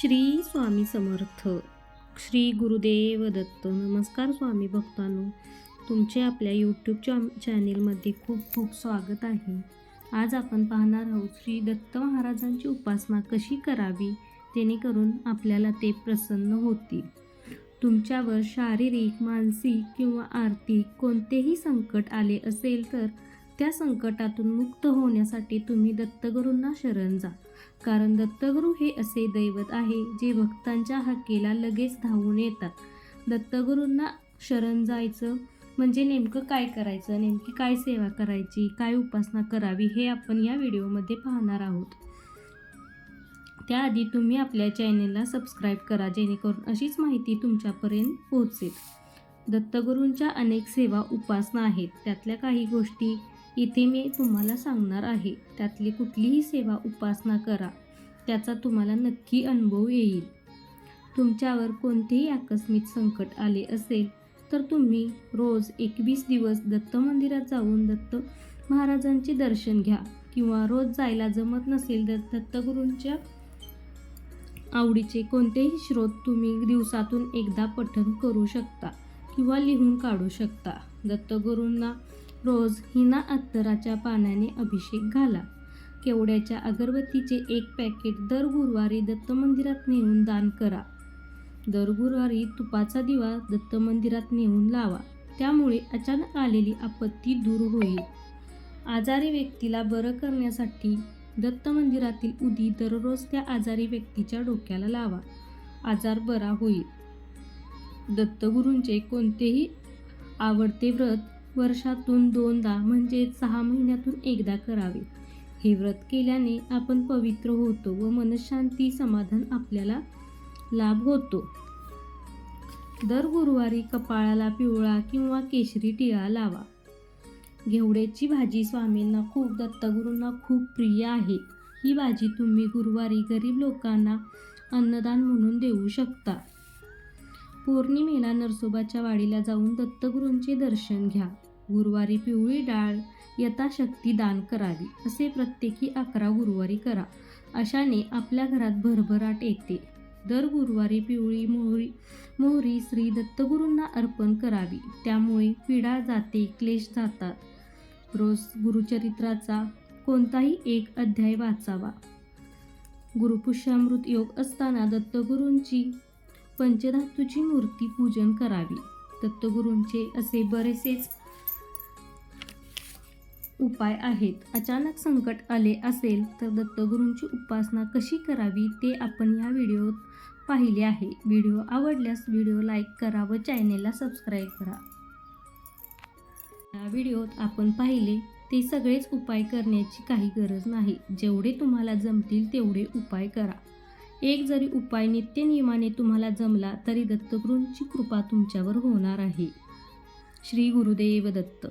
श्री स्वामी समर्थ. श्री गुरुदेव दत्त. नमस्कार स्वामी भक्तांनो. तुमचे आपल्या यूट्यूब चॅ चॅनेलमध्ये खूप खूप स्वागत आहे. आज आपण पाहणार आहोत श्री दत्त महाराजांची उपासना कशी करावी जेणेकरून आपल्याला ते प्रसन्न होतील. तुमच्यावर शारीरिक मानसिक किंवा आर्थिक कोणतेही संकट आले असेल तर त्या संकटातून मुक्त होण्यासाठी तुम्ही दत्तगुरूंना शरण जा. कारण दत्तगुरू हे असे दैवत आहे जे भक्तांच्या हाकेला लगेच धावून येतात. दत्तगुरूंना शरण जायचं म्हणजे नेमकं काय करायचं नेमकी काय सेवा करायची काय उपासना करावी हे आपण या व्हिडिओमध्ये पाहणार आहोत. त्याआधी तुम्ही आपल्या चॅनेलला सबस्क्राईब करा जेणेकरून अशीच माहिती तुमच्यापर्यंत पोहोचेल. दत्तगुरूंच्या अनेक सेवा उपासना आहेत. त्यातल्या काही गोष्टी इथे मी तुम्हाला सांगणार आहे त्यातली कुठलीही सेवा उपासना करा त्याचा तुम्हाला नक्की अनुभव येईल. तुमच्यावर कोणतेही आकस्मिक संकट आले असेल तर तुम्ही रोज एकवीस दिवस दत्त मंदिरात जाऊन दत्त महाराजांचे दर्शन घ्या किंवा रोज जायला जमत नसेल तर दत्तगुरूंच्या आवडीचे कोणतेही स्रोत तुम्ही दिवसातून एकदा पठण करू शकता किंवा लिहून काढू शकता. दत्तगुरूंना रोज हिना अत्तराच्या पाण्याने अभिषेक घाला. केवड्याच्या अगरबत्तीचे एक पॅकेट दर गुरुवारी दत्त मंदिरात नेऊन दान करा. दर गुरुवारी तुपाचा दिवा दत्त मंदिरात नेऊन लावा. त्यामुळे अचानक आलेली आपत्ती दूर होईल. आजारी व्यक्तीला बरं करण्यासाठी दत्त मंदिरातील उदी दररोज त्या आजारी व्यक्तीच्या डोक्याला लावा. आजार बरा होईल. दत्तगुरूंचे कोणतेही आवडते व्रत वर्षातून दोनदा म्हणजे सहा महिन्यातून एकदा करावे. हे व्रत केल्याने आपण पवित्र होतो व मनशांती समाधान आपल्याला लाभ होतो. दर गुरुवारी कपाळाला पिवळा किंवा केशरी टिळा लावा. घेवड्याची भाजी स्वामींना खूप दत्तगुरूंना खूप प्रिय आहे. ही भाजी तुम्ही गुरुवारी गरीब लोकांना अन्नदान म्हणून देऊ शकता. पौर्णिमेला नरसोबाच्या वाडीला जाऊन दत्तगुरूंचे दर्शन घ्या. गुरुवारी पिवळी डाळ यथाशक्ती दान करावी असे प्रत्येकी अकरा गुरुवारी करा. अशाने आपल्या घरात भरभराट येते. दर गुरुवारी पिवळी मोहरी मोहरी श्री दत्तगुरूंना अर्पण करावी. त्यामुळे पिढा जाते क्लेश जातात. रोज गुरुचरित्राचा कोणताही एक अध्याय वाचावा. गुरुपुष्यामृत योग असताना दत्तगुरूंची पंचधातूची मूर्ती पूजन करावी. दत्तगुरूंचे असे बरेचसेच उपाय आहेत. अचानक संकट आले असेल तर दत्तगुरूंची उपासना कशी करावी ते आपण या व्हिडिओत पाहिले आहे. व्हिडिओ आवडल्यास व्हिडिओ लाईक करा व चॅनेलला सबस्क्राईब करा. या व्हिडिओत आपण पाहिले ते सगळेच उपाय करण्याची काही गरज नाही. जेवढे तुम्हाला जमतील तेवढे उपाय करा. एक जरी उपाय नित्यनियमाने तुम्हाला जमला तरी दत्तगुरूंची कृपा तुमच्यावर होणार आहे. श्री गुरुदेव दत्त.